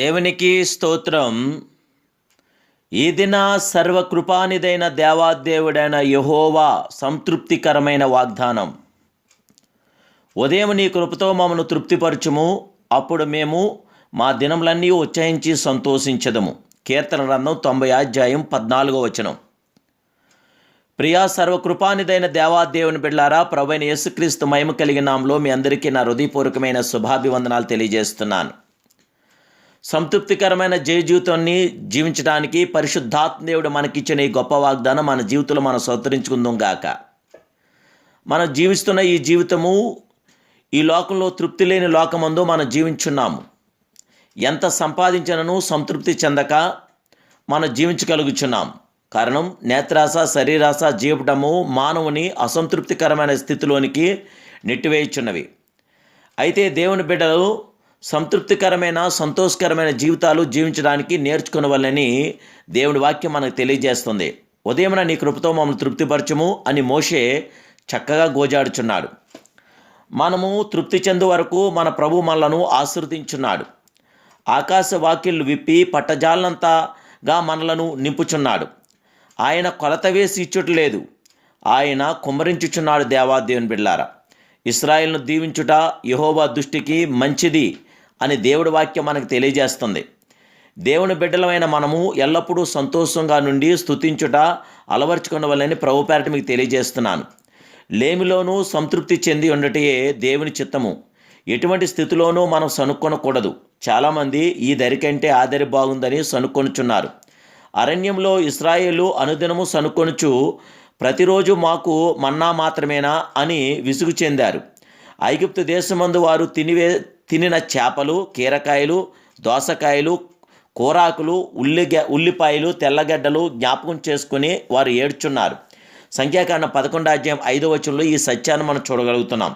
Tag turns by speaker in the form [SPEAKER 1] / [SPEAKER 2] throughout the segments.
[SPEAKER 1] దేవునికి స్తోత్రం. ఈ దిన సర్వకృపానిదైన దేవాదేవుడైన యహోవా సంతృప్తికరమైన వాగ్దానం. ఉదయం నీ కృపతో మమ్మను తృప్తిపరచుము అప్పుడు మేము మా దినములన్నీ ఉత్సహించి సంతోషించదము. కీర్తన గ్రంథం తొంభై అధ్యాయం పద్నాలుగో వచనం. ప్రియా సర్వకృపానిదైన దేవాదేవుని బిడ్లారా ప్రభైన యేసుక్రీస్తు మహిమ కలిగిన నామలో మీ అందరికీ నా హృదయపూర్వకమైన శుభాభివందనాలు తెలియజేస్తున్నాను. సంతృప్తికరమైన జయ జీవితాన్ని జీవించడానికి పరిశుద్ధాత్మ దేవుడు మనకిచ్చిన ఈ గొప్ప వాగ్దానం మన జీవితంలో మనం సంతరించుకుందాం గాక. మనం జీవిస్తున్న ఈ జీవితము ఈ లోకంలో తృప్తి లేని లోకమందు మనం జీవించున్నాము. ఎంత సంపాదించినను సంతృప్తి చెందక మనం జీవించగలుగుచున్నాం. కారణం నేత్రాస శరీరాస జీవటము మానవుని అసంతృప్తికరమైన స్థితిలోనికి నెట్టివేయుచున్నవి. అయితే దేవుని బిడ్డలు సంతృప్తికరమైన సంతోషకరమైన జీవితాలు జీవించడానికి నేర్చుకునవల్లని దేవుని వాక్యం మనకు తెలియజేస్తుంది. ఉదయమున నీ కృపతో మమ్మల్ని తృప్తిపరచము అని మోషే చక్కగా గోజాడుచున్నాడు. మనము తృప్తి చెందు వరకు మన ప్రభు మనలను ఆశీర్దించున్నాడు ఆకాశ వాక్యలు విప్పి పట్టజాలనంతగా మనలను నింపుచున్నాడు. ఆయన కొలత వేసి ఇచ్చుట లేదు. ఆయన కుమ్మరించుచున్నాడు దేవాదేవుని బిళ్ళారా ఇస్రాయిల్ను దీవించుట యహోవా దృష్టికి మంచిది. అని దేవుడి వాక్యం మనకు తెలియజేస్తుంది. దేవుని బిడ్డలమైన మనము ఎల్లప్పుడూ సంతోషంగా నుండి స్తుతించుట అలవర్చుకునవలని ప్రభుపేరట మీకు తెలియజేస్తున్నాను. లేమిలోనూ సంతృప్తి చెంది ఉండటయే దేవుని చిత్తము. ఎటువంటి స్థితిలోనూ మనం సనుక్కొనకూడదు. చాలామంది ఈ దరి కంటే ఆ దరి బాగుందని సనుక్కొనుచున్నారు. అరణ్యంలో ఇస్రాయేలు అనుదినము సనుక్కొనుచు ప్రతిరోజు మాకు మన్నా మాత్రమేనా అని విసుగు చెందారు. ఐగుప్తు దేశమందు వారు తినివే తినిన చేపలు కీరకాయలు దోసకాయలు కూరాకులు ఉల్లి ఉల్లిపాయలు తెల్లగడ్డలు జ్ఞాపకం చేసుకుని వారు ఏడ్చున్నారు. సంఖ్యాకరణ పదకొండు అధ్యాయం ఐదో వచనంలో ఈ సత్యాన్ని మనం చూడగలుగుతున్నాం.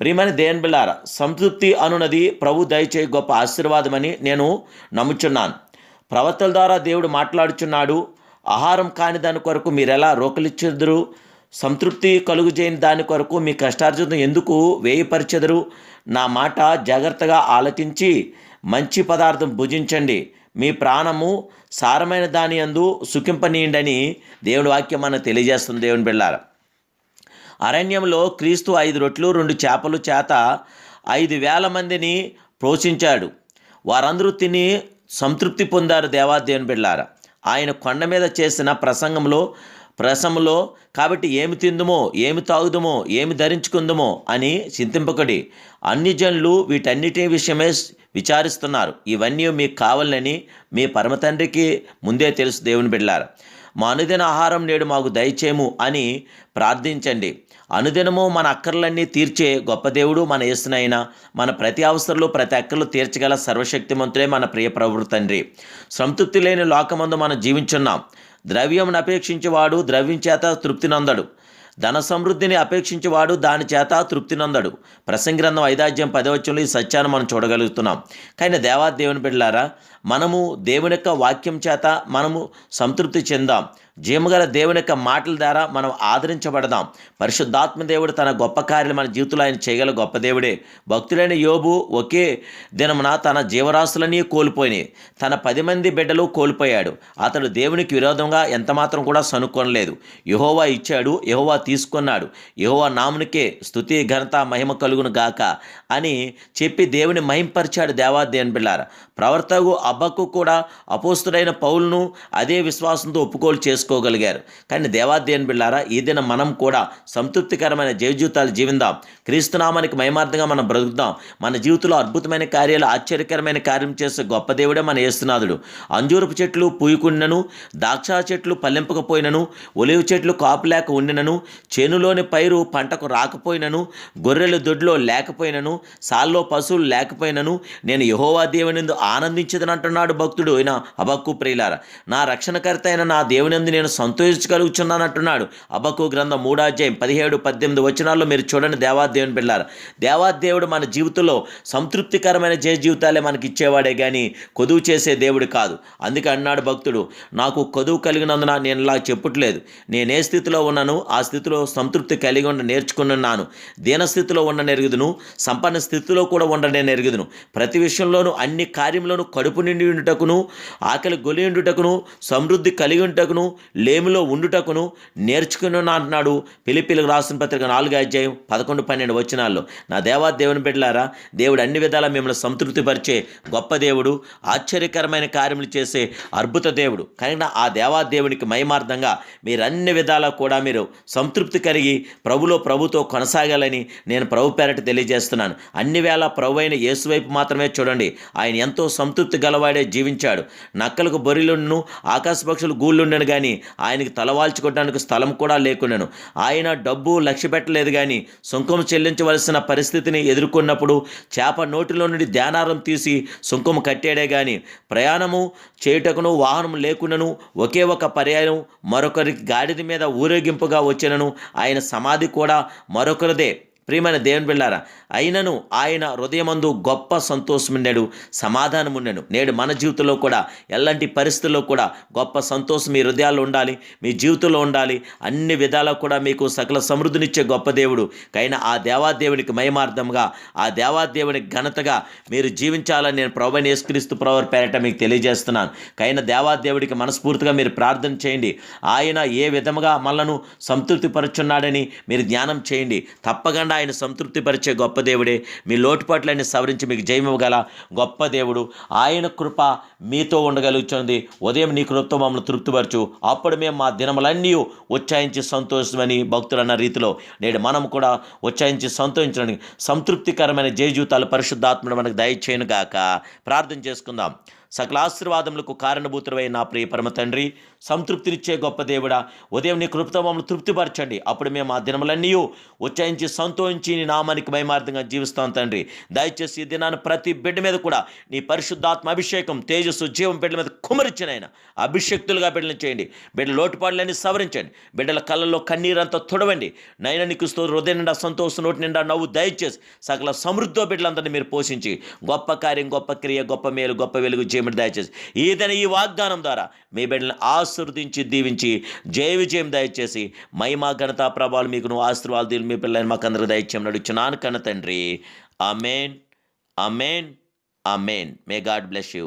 [SPEAKER 1] ప్రియమైన దేన్ బిళ్ళార సంతృప్తి అనున్నది ప్రభు దయచే గొప్ప ఆశీర్వాదమని నేను నమ్ముచున్నాను. ప్రవక్తల ద్వారా దేవుడు మాట్లాడుచున్నాడు ఆహారం కాని దాని కొరకు మీరు ఎలా సంతృప్తి కలుగుజేయని దాని కొరకు మీ కష్టార్జితం ఎందుకు వేయపరిచెదరు? నా మాట జాగ్రత్తగా ఆలకించి మంచి పదార్థం భుజించండి. మీ ప్రాణము సారమైన దాని అందు సుఖింపనీయండని దేవుడి వాక్యం మనకు తెలియజేస్తుంది దేవుని బిళ్ళారా. అరణ్యంలో క్రీస్తు ఐదు రొట్లు రెండు చేపలు చేత ఐదు వేల మందిని పోషించాడు. వారందరూ తిని సంతృప్తి పొందారు దేవాదేవుని బిళ్ళారా. ఆయన కొండ మీద చేసిన ప్రసంగంలో ప్రసములో కాబట్టి ఏమి తిందుమో ఏమి తాగుదుమో ఏమి ధరించుకుందుమో అని చింతింపకడి. అన్ని జనులు వీటన్నిటి విషయమే విచారిస్తున్నారు. ఇవన్నీ మీకు కావాలని మీ పరమతండ్రికి ముందే తెలుసు దేవుని బిడ్డారు మా అనుదిన ఆహారం నేడు మాకు దయచేము అని ప్రార్థించండి. అనుదినము మన అక్కర్లన్నీ తీర్చే గొప్ప దేవుడు మన యేసునైనా మన ప్రతి అవసరంలో ప్రతి అక్కర్లు తీర్చగల సర్వశక్తిమంతులే మన ప్రియ ప్రభు తండ్రి. సంతృప్తి లేని లోకమందు మనం జీవించున్నాం. ద్రవ్యమును అపేక్షించేవాడు ద్రవ్యం చేత తృప్తి నందడు ధన సమృద్ధిని అపేక్షించేవాడు దాని చేత తృప్తి నందడు ప్రసంగ్రంథం ఐదాజ్యం పదవచ్చంలో ఈ సత్యాన్ని మనం చూడగలుగుతున్నాం. కానీ దేవా దేవుని బిడ్డలారా మనము దేవుని యొక్క వాక్యం చేత మనము సంతృప్తి చెందాం. జీమగల దేవుని యొక్క మాటల ద్వారా మనం ఆదరించబడదాం. పరిశుద్ధాత్మ దేవుడు తన గొప్ప కార్యాలు మన జీవితంలో ఆయన చేయగల గొప్ప దేవుడే. భక్తులైన యోబు ఒకే దినమున తన జీవరాశులన్నీ కోల్పోయినాయి. తన పది మంది బిడ్డలు కోల్పోయాడు. అతడు దేవునికి విరోధంగా ఎంతమాత్రం కూడా సనుక్కొనలేదు యహోవా ఇచ్చాడు యహోవా తీసుకున్నాడు. యహోవా నామునికే స్థుతి ఘనత మహిమ కలుగును గాక అని చెప్పి దేవుని మహింపరిచాడు దేవాదేవన్ బిళ్ళార. ప్రవర్తకు అబ్బకు కూడా అపోస్తుడైన పౌలను అదే విశ్వాసంతో ఒప్పుకోలు చేసుకోగలిగారు. కానీ దేవాదేవన్ బిళ్ళారా ఈ దిన మనం కూడా సంతృప్తికరమైన జీవితాలు జీవిందాం. క్రీస్తునామానికి మయమార్థంగా మనం బ్రతుకుదాం. మన జీవితంలో అద్భుతమైన కార్యాలు ఆశ్చర్యకరమైన కార్యం చేసే గొప్ప దేవుడే మన యేసునాథుడు. అంజూరపు చెట్లు పూయకుండెను ద్రాక్ష చెట్లు పల్లెంపకపోయినను ఒలివ చెట్లు కాపు లేక ఉండినను చేనులోని పైరు పంటకు రాకపోయినను గొర్రెలు దొడ్లో లేకపోయినను సాల్లో పశువులు లేకపోయినను నేను యహోవా దేవునిందు ఆనందించదని అంటున్నాడు భక్తుడు అయిన అబక్కు ప్రియులార నా రక్షణకర్త అయిన నా దేవునందు నేను సంతోషించగలుగుచున్నానంటున్నాడు అబక్కు గ్రంథం మూడాధ్యాయం పదిహేడు పద్దెనిమిది వచనాల్లో మీరు చూడండి దేవాదేవుని బిళ్ళారు దేవాదేవుడు మన జీవితంలో సంతృప్తికరమైన జయ జీవితాలే మనకి ఇచ్చేవాడే కానీ కొదువు చేసే దేవుడు కాదు. అందుకే అన్నాడు భక్తుడు నాకు కొదువు కలిగినందున నేను ఇలా చెప్పట్లేదు. నేను ఏ స్థితిలో ఉన్నాను ఆ స్థితిలో సంతృప్తి కలిగి ఉండ నేర్చుకున్నాను. దీనస్థితిలో ఉండ నెరుగుదును సంపన్న స్థితిలో కూడా ఉండనే నెరుగుదును. ప్రతి విషయంలోనూ అన్ని కార్యంలోనూ కడుపు నిండి ఉండుటకును ఆకలి గొలి ఉండుటకును సమృద్ధి కలిగి ఉండుటకును లేమిలో ఉండుటకును నేర్చుకుని అంటున్నాడు పిలిపిలకు రాసిన పత్రిక నాలుగు అధ్యాయం పదకొండు పన్నెండు వచనాల్లో. నా దేవా దేవుని బిడ్డలారా దేవుడు అన్ని విధాలా మిమ్మల్ని సంతృప్తిపరిచే గొప్ప దేవుడు ఆశ్చర్యకరమైన కార్యములు చేసే అద్భుత దేవుడు. కనుక ఆ దేవా దేవునికి మహిమార్థంగా మీరు అన్ని విధాలా కూడా మీరు సంతృప్తి కలిగి ప్రభులో ప్రభుతో కొనసాగాలని నేను ప్రభు పేరట తెలియజేస్తున్నాను. అన్ని వేళ ప్రభు అయిన యేసు వైపు మాత్రమే చూడండి. ఆయన ఎంతో సంతృప్తి గల గలవాడే జీవించాడు. నక్కలకు బొరిలుండును ఆకాశ పక్షులు గూళ్ళుండను కానీ ఆయనకి తలవాల్చుకోవడానికి స్థలం కూడా లేకుండాను. ఆయన డబ్బు లక్ష్య పెట్టలేదు కానీ సుంకం చెల్లించవలసిన పరిస్థితిని ఎదుర్కొన్నప్పుడు చేప నోటిలో నుండి ధ్యానారం తీసి సుంకం కట్టాడే కానీ ప్రయాణము చేయుటకును వాహనం లేకుండాను ఒకే ఒక పర్యాయం మరొకరికి గాడిద మీద ఊరేగింపుగా వచ్చినను. ఆయన సమాధి కూడా మరొకరిదే. ప్రియమైన దేవుని బిళ్ళారా అయినను ఆయన హృదయమందు గొప్ప సంతోషం ఉండేడు సమాధానం ఉండేను నేడు మన జీవితంలో కూడా ఎలాంటి పరిస్థితుల్లో కూడా గొప్ప సంతోషం మీ హృదయాల్లో ఉండాలి మీ జీవితంలో ఉండాలి. అన్ని విధాలా కూడా మీకు సకల సమృద్ధినిచ్చే గొప్ప దేవుడు. కైనా ఆ దేవాదేవునికి మయమార్థంగా ఆ దేవాదేవునికి ఘనతగా మీరు జీవించాలని నేను ప్రభుని యేసుక్రీస్తు ప్రవర్ పేరట మీకు తెలియజేస్తున్నాను. కైనా దేవాదేవుడికి మనస్ఫూర్తిగా మీరు ప్రార్థన చేయండి. ఆయన ఏ విధముగా మనను సంతృప్తిపరుచున్నాడని మీరు ధ్యానం చేయండి. తప్పకుండా ఆయన సంతృప్తిపరిచే గొప్ప దేవుడే. మీ లోటుపాట్లన్నీ సవరించి మీకు జయమివ్వగల గొప్ప దేవుడు. ఆయన కృప మీతో ఉండగలుగుతుంది ఉదయం నీ కృపతో మమ్మల్ని తృప్తిపరచు. అప్పుడు మేము మా దినములన్నీ ఉచ్చాయించి సంతోషమని భక్తులు అన్న రీతిలో నేడు మనం కూడా ఉచ్చాయించి సంతోషించడానికి సంతృప్తికరమైన జయజూతాలు జీవితాలు పరిశుద్ధాత్మను మనకు దయచేయను గాక ప్రార్థన చేసుకుందాం. సకల ఆశీర్వాదములకు కారణభూతుడై నా ప్రియ పరమ తండ్రి సంతృప్తినిచ్చే గొప్ప దేవుడా. ఉదయం నీ కృపతో మమ్మల్ని తృప్తిపరచండి. అప్పుడు మేము ఆ దినములన్నీ ఉచ్చాయించి సంతోషించి నీ నామానికి మహిమార్థంగా జీవిస్తాం తండ్రి. దయచేసి ఈ దినాన్ని ప్రతి బిడ్డ మీద కూడా నీ పరిశుద్ధాత్మ అభిషేకం తేజస్సు జీవం బిడ్డల మీద కుమరించినైనా అభిషక్తులుగా బిడ్డలు చేయండి. బిడ్డ లోటుపాట్లన్నీ సవరించండి. బిడ్డల కళ్ళల్లో కన్నీరంతా తుడవండి. నైనా నీకు హృదయ హృదయం నిండా సంతోషం నోటి నిండా నవ్వు దయచేసి సకల సమృద్ధ బిడ్డలందరినీ మీరు పోషించి గొప్ప కార్యం గొప్ప క్రియ గొప్ప మేలు గొప్ప వెలుగు చేయమని దయచేసి ఈదన ఈ వాగ్దానం ద్వారా మీ బిడ్డలను ఆశీర్వదించి దీవించి జయ విజయం దయచేసి మహిమా ఘనత ప్రభావాలు మీకు నువ్వు ఆశీర్వాదాలు దీని మీ పిల్లలని మాకు అందరూ దయచేయం నడుచున్నాను కన్న తండ్రి. Amen amen amen may God bless you